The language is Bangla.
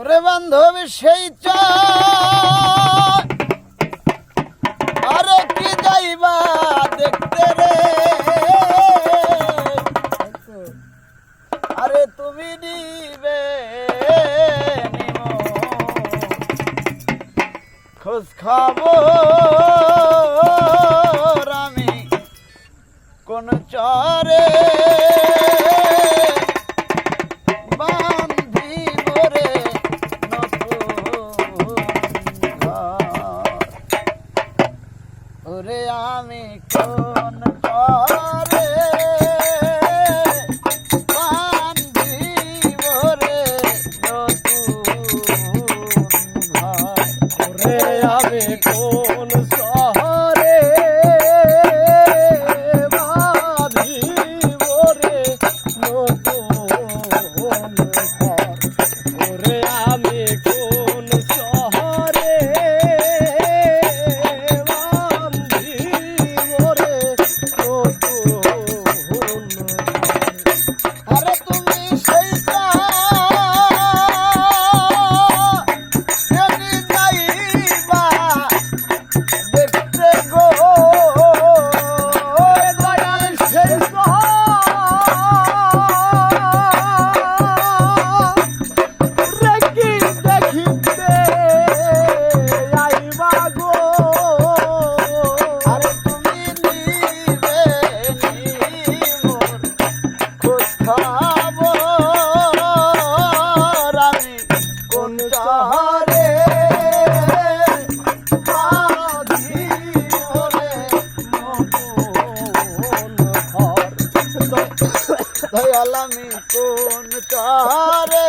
ওরে বান্ধবী, সেই চায় আরে কি যাইবা দেখতে রে? আরে তুমি নিবে খোঁজ খবর আমি কোন চরে ওরে আমি কোন চরে বান্ধিব রে নতুন ঘর। আমি কোন দয়াল আমি কোন চাহারে